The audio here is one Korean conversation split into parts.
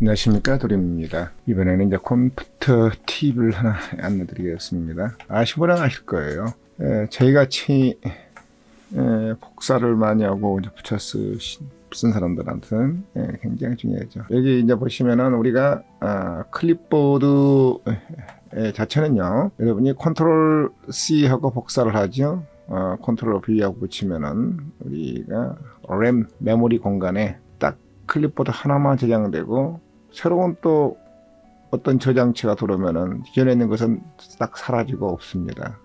안녕하십니까 도림입니다. 이번에는 이제 컴퓨터 팁을 하나 안내드리겠습니다. 분은 아실 거예요. 에, 저희같이 에, 복사를 많이 하고 이제 붙여 쓰신 쓴 사람들한테는 예, 굉장히 중요하죠. 여기 이제 보시면은 우리가 아, 클립보드 에, 자체는요. 여러분이 컨트롤 C 하고 복사를 하죠. 어, 컨트롤 V 하고 붙이면은 우리가 램 메모리 공간에 딱 클립보드 하나만 저장되고 새로운 또 어떤 저장치가 들어오면은 기존에 있는 것은 딱 사라지고 없습니다.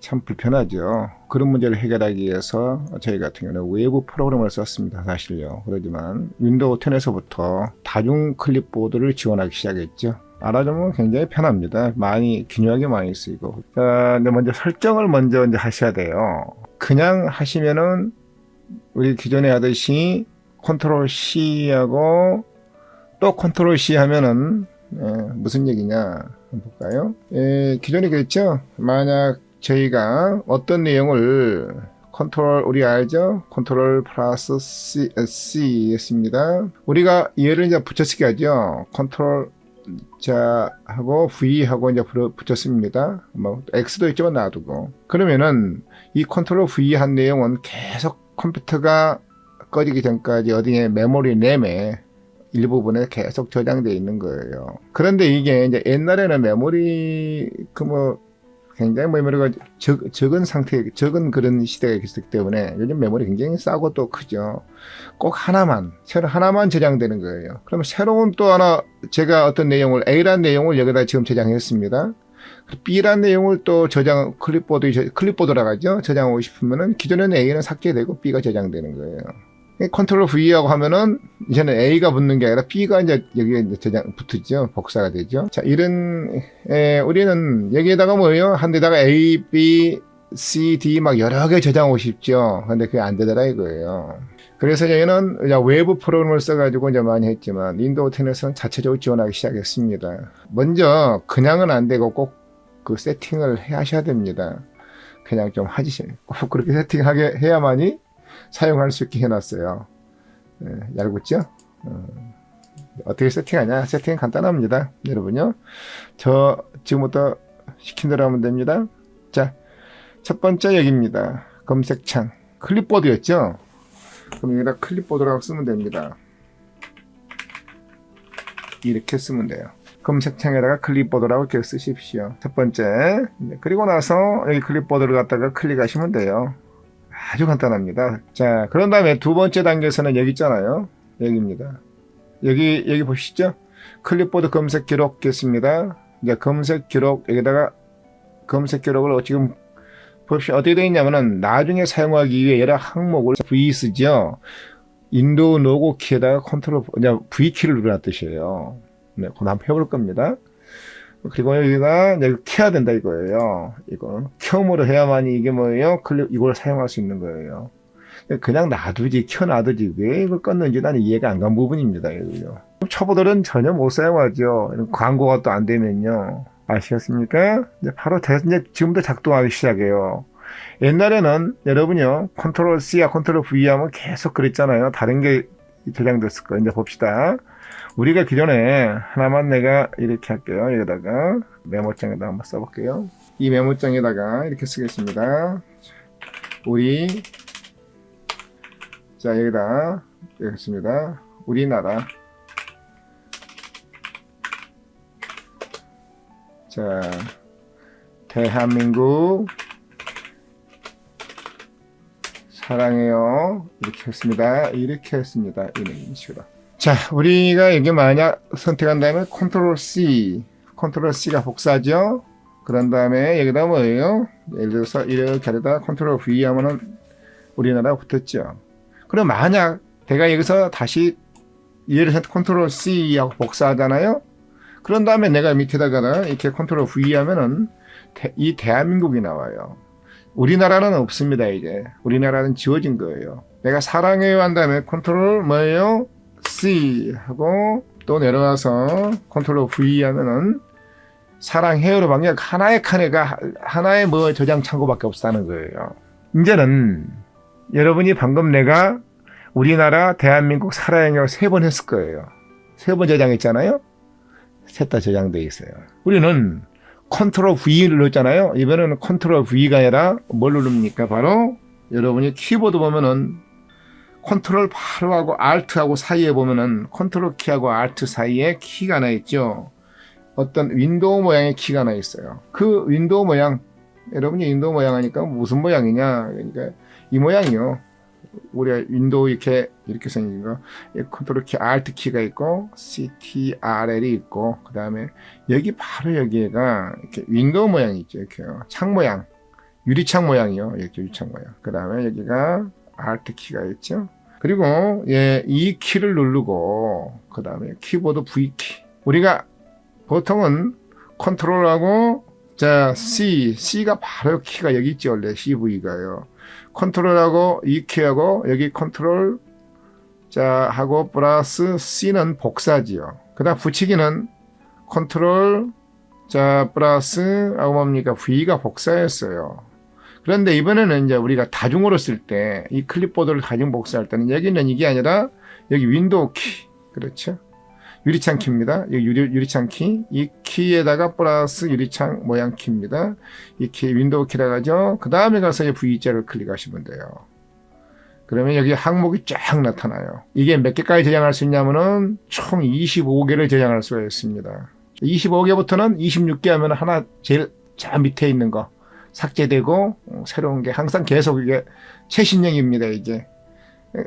참 불편하죠. 그런 문제를 해결하기 위해서 저희 같은 경우는 외부 프로그램을 썼습니다. 사실요. 그러지만 윈도우 10에서부터 다중 클립보드를 지원하기 시작했죠. 알아두면 굉장히 편합니다. 많이 기묘하게 많이 쓰이고. 어, 근데 먼저 설정을 먼저 이제 하셔야 돼요. 그냥 하시면은 우리 기존에 하듯이 컨트롤 C하고 또 컨트롤 C 하면은 예, 무슨 얘기냐 볼까요? 예, 기존에 그랬죠. 만약 저희가 어떤 내용을 컨트롤 우리 알죠? 컨트롤 플러스 C, C 했습니다. 우리가 얘를 이제 붙여쓰기 하죠. 컨트롤 자 하고 V 하고 이제 붙였습니다. 뭐 X도 있지만 놔두고 그러면은 이 컨트롤 V 한 내용은 계속 컴퓨터가 꺼지기 전까지 어디에 메모리 램에 일부분에 계속 저장되어 있는 거예요. 그런데 이게 이제 옛날에는 메모리 그 뭐 굉장히 뭐 메모리가 적, 적은 상태, 적은 그런 시대가 있었기 때문에 요즘 메모리 굉장히 싸고 또 크죠. 꼭 하나만, 새로 하나만 저장되는 거예요. 그러면 새로운 또 하나 제가 어떤 내용을 A란 내용을 여기다 지금 저장했습니다. B란 내용을 또 저장 클립보드 클립보드라고 하죠. 저장하고 싶으면은 기존에는 A는 삭제되고 B가 저장되는 거예요. 컨트롤 V하고 하면은 이제는 A가 붙는 게 아니라 B가 이제 여기에 이제 저장 붙죠. 복사가 되죠. 자, 이런 에, 우리는 여기에다가 뭐예요? 한 데다가 A, B, C, D 막 여러 개 저장하고 싶죠. 근데 그게 안 되더라 이거예요. 그래서 저희는 외부 프로그램을 써가지고 이제 많이 했지만 윈도우 10에서는 자체적으로 지원하기 시작했습니다. 먼저 그냥은 안 되고 꼭 그 세팅을 해 하셔야 됩니다. 그냥 좀 하지 꼭 그렇게 세팅하게 해야만이 사용할 수 있게 해놨어요. 예, 얄궂죠? 어, 어떻게 세팅하냐? 세팅은 간단합니다. 여러분요. 저 지금부터 시킨 대로 하면 됩니다. 자, 첫 번째 여기입니다. 검색창. 클립보드였죠? 그럼 여기다 클립보드라고 쓰면 됩니다. 이렇게 쓰면 돼요. 검색창에다가 클립보드라고 이렇게 쓰십시오. 첫 번째. 네, 그리고 나서 여기 클립보드를 갖다가 클릭하시면 돼요. 아주 간단합니다. 자, 그런 다음에 두 번째 단계에서는 여기 있잖아요. 여기입니다. 여기, 여기 보시죠? 클립보드 검색 기록 겠습니다. 이제 검색 기록, 여기다가 검색 기록을 지금 봅시다. 어떻게 되어 있냐면은 나중에 사용하기 위해 여러 항목을 V 쓰죠. 인도 로고 키에다가 컨트롤, 그냥 V 키를 누르는 뜻이에요. 네, 그거 한번 해볼 겁니다. 그리고 여기가 이제 켜야 된다 이거예요. 이거 켬으로 해야만이 이게 뭐예요? 클립 이걸 사용할 수 있는 거예요. 그냥 놔두지 켜놔두지 왜 이걸 껐는지 나는 이해가 안 간 부분입니다. 이거요. 초보들은 전혀 못 사용하죠. 광고가 또 안 되면요. 아시겠습니까? 이제 바로 대, 이제 지금부터 작동하기 시작해요. 옛날에는 여러분요 컨트롤 C와 컨트롤 V 하면 계속 그랬잖아요. 다른 게 저장됐을 거예요. 이제 봅시다. 우리가 기존에 하나만 내가 이렇게 할게요. 여기다가 메모장에다 한번 써볼게요. 이 메모장에다가 이렇게 쓰겠습니다. 우리 자 여기다 여기 습니다 우리나라 자 대한민국 사랑해요 이렇게 했습니다. 이렇게 했습니다. 이런 식으로. 자, 우리가 여기 만약 선택한 다음에 컨트롤 C, 컨트롤 C가 복사죠. 그런 다음에 여기다 뭐예요? 예를 들어서 이렇게 하다 컨트롤 V 하면은 우리나라 붙었죠. 그럼 만약 내가 여기서 다시 예를 들어서 컨트롤 C 하고 복사하잖아요. 그런 다음에 내가 밑에다가 이렇게 컨트롤 V 하면은 대- 이 대한민국이 나와요. 우리나라는 없습니다, 이제. 우리나라는 지워진 거예요. 내가 사랑해요 한 다음에 컨트롤 뭐예요? C 하고 또 내려와서 컨트롤 V 하면은 사랑해요로 방역 하나의 칸에가 하나의 뭐 저장 창고밖에 없다는 거예요. 이제는 여러분이 방금 내가 우리나라 대한민국 살아행을 세번 했을 거예요. 세 번 저장했잖아요. 셋 다 저장돼 있어요. 우리는 컨트롤 V 눌렀잖아요. 이번에는 컨트롤 V가 아니라 뭘 누릅니까? 바로 여러분이 키보드 보면은 컨트롤 바로 하고 알트하고 사이에 보면은 컨트롤 키하고 알트 사이에 키가 하나 있죠. 어떤 윈도우 모양의 키가 하나 있어요. 그 윈도우 모양 여러분이 윈도우 모양 하니까 무슨 모양이냐? 그러니까 이 모양이요. 우리가 윈도우 이렇게 이렇게 생긴 거이 컨트롤 키 알트 키가 있고 CTRL이 있고 그 다음에 여기 바로 여기가 이렇게 윈도우 모양이 있죠. 이렇게요. 창 모양 유리창 모양이요. 이렇게 유리창 모양. 그 다음에 여기가 알트 키가 있죠. 그리고 예, 이 키를 누르고 그 다음에 키보드 V 키. 우리가 보통은 컨트롤하고 자 C, C가 바로 키가 여기 있죠. 원래 CV가요. 컨트롤하고 이 키하고 여기 컨트롤 자 하고 플러스 C는 복사지요. 그 다음 붙이기는 컨트롤 자 플러스 하고 뭡니까 V가 복사였어요. 그런데 이번에는 이제 우리가 다중으로 쓸 때 이 클립보드를 다중 복사할 때는 여기는 이게 아니라 여기 윈도우 키 그렇죠? 유리창 키입니다. 여기 유리, 유리 창 키, 이 키에다가 플러스 유리창 모양 키입니다. 이 키 윈도우 키라 가죠. 그 다음에 가서 이 V자를 클릭하시면 돼요. 그러면 여기 항목이 쫙 나타나요. 이게 몇 개까지 저장할 수 있냐면은 총 25개를 저장할 수가 있습니다. 25개부터는 26개 하면 하나 제일 저 밑에 있는 거 삭제되고 어, 새로운 게 항상 계속 이게 최신형입니다. 이게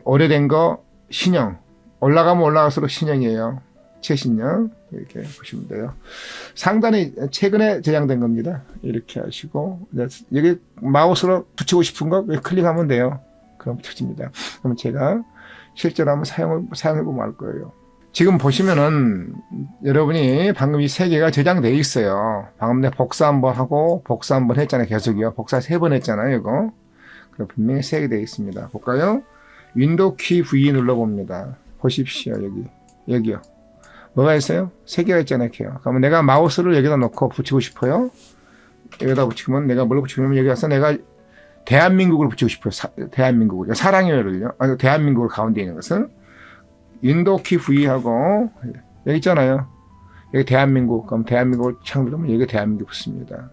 오래된 거 신형 올라가면 올라갈수록 신형이에요. 최신형 이렇게 보시면 돼요. 상단에 최근에 제작된 겁니다. 이렇게 하시고 여기 마우스로 붙이고 싶은 거 클릭하면 돼요. 그럼 켜집니다. 그럼 제가 실제로 한번 사용해 보면 알 거예요. 지금 보시면은 여러분이 방금 이 세 개가 저장돼 있어요. 방금 내 복사 한번 하고 복사 한번 했잖아요. 계속이요. 복사 세 번 했잖아요. 이거. 그럼 분명히 세 개 돼 있습니다. 볼까요? 윈도우 키 V 눌러 봅니다. 보십시오. 여기. 여기요. 뭐가 있어요? 세 개가 있잖아요. 이렇게요. 그러면 내가 마우스를 여기다 놓고 붙이고 싶어요. 여기다 붙이면 내가 뭘 붙이면 여기 가서 내가 대한민국을 붙이고 싶어요. 사, 대한민국을. 사랑해요를요. 아니, 대한민국을 가운데 있는 것을. 윈도우 키 V하고 여기 있잖아요. 여기 대한민국. 그럼 대한민국을 창 누르면 여기 대한민국 붙습니다.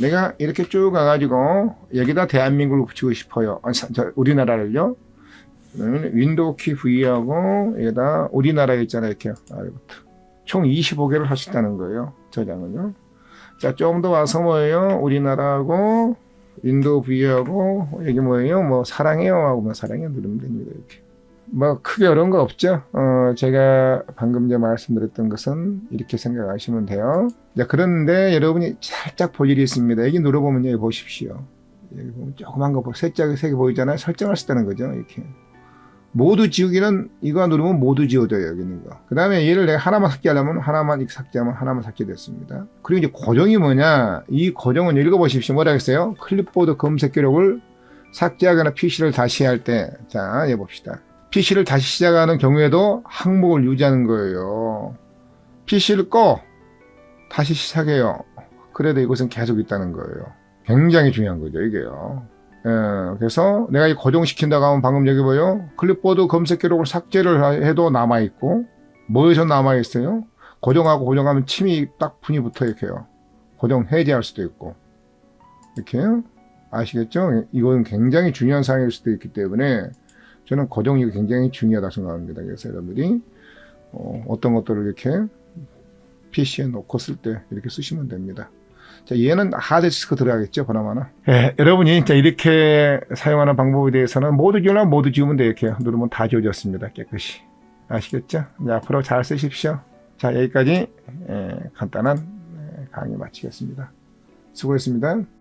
내가 이렇게 쭉 가가지고 여기다 대한민국을 붙이고 싶어요. 아, 우리나라를요. 그러면 윈도우 키 V하고 여기다 우리나라 있잖아요. 이렇게. 총 25개를 할 수 있다는 거예요. 저장은요. 자, 좀더 와서 뭐예요? 우리나라하고 윈도우 V하고 여기 뭐예요? 뭐 사랑해요 하고 뭐 사랑해 누르면 됩니다. 이렇게. 뭐 크게 어려운 거 없죠. 어, 제가 방금 전에 말씀드렸던 것은 이렇게 생각하시면 돼요. 자, 그런데 여러분이 살짝 볼 일이 있습니다. 여기 눌러보면 여기 보십시오. 여기 보면 조그만 거, 세짝이 세개 보이잖아요. 설정할 수 있다는 거죠. 이렇게. 모두 지우기는 이거 누르면 모두 지워져요. 여기 있는 거. 그 다음에 얘를 내가 하나만 삭제하려면 하나만 이렇게 삭제하면 하나만 삭제됐습니다. 그리고 이제 고정이 뭐냐. 이 고정은 읽어보십시오. 뭐라 했어요? 클립보드 검색 기록을 삭제하거나 PC를 다시 할 때. 자, 예 봅시다. PC를 다시 시작하는 경우에도 항목을 유지하는 거예요. PC를 꺼. 다시 시작해요. 그래도 이것은 계속 있다는 거예요. 굉장히 중요한 거죠, 이게요. 예, 그래서 내가 이 고정시킨다고 하면 방금 여기 보여 클립보드 검색 기록을 삭제를 해도 남아있고 뭐에서 남아있어요? 고정하고 고정하면 침이 딱 분이 붙어 이렇게 요. 고정 해제할 수도 있고 이렇게 아시겠죠? 이건 굉장히 중요한 사항일 수도 있기 때문에 저는 고정이 굉장히 중요하다 생각합니다. 그래서 여러분들이 어, 어떤 것들을 이렇게 PC에 놓고 쓸 때 이렇게 쓰시면 됩니다. 자, 얘는 하드디스크 들어가겠죠, 보나마나. 예, 여러분이 자, 이렇게 사용하는 방법에 대해서는 모두 지우려면 모두 지우면 돼요. 이렇게 누르면 다 지워졌습니다. 깨끗이. 아시겠죠? 이제 앞으로 잘 쓰십시오. 자, 여기까지 예, 간단한 예, 강의 마치겠습니다. 수고했습니다.